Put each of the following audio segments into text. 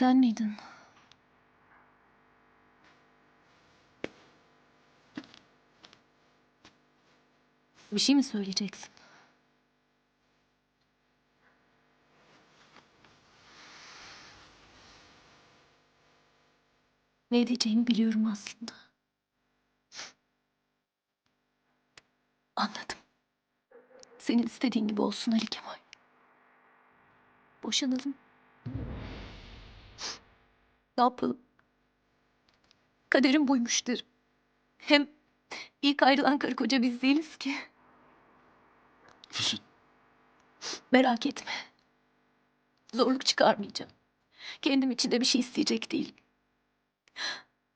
Sen miydin? Bir şey mi söyleyeceksin? Ne diyeceğimi biliyorum aslında. Anladım. Senin istediğin gibi olsun Ali Kemal. Boşanalım. Ne yapalım? Kaderim buymuş derim. Hem ilk ayrılan karı koca biz değiliz ki. Füsun. Merak etme. Zorluk çıkarmayacağım. Kendim için de bir şey isteyecek değilim.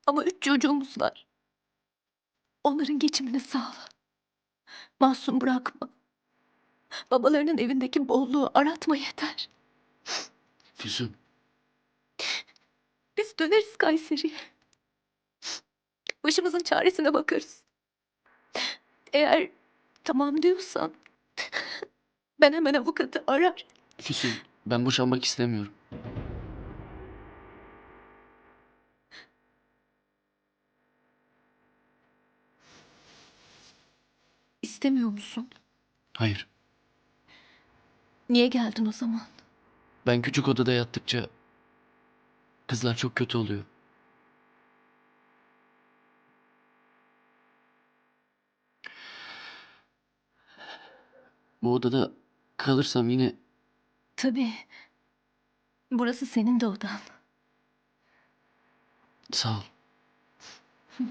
Ama üç çocuğumuz var. Onların geçimini sağla. Masum bırakma. Babalarının evindeki bolluğu aratma yeter. Füsun. Biz döneriz Kayseri'ye. Başımızın çaresine bakarız. Eğer tamam diyorsan ben hemen avukatı arar. Füsun. Ben boşanmak istemiyorum. İstemiyor musun? Hayır. Niye geldin o zaman? Ben küçük odada yattıkça kızlar çok kötü oluyor. Bu odada kalırsam yine Tabii. Burası senin de odan. sağ ol.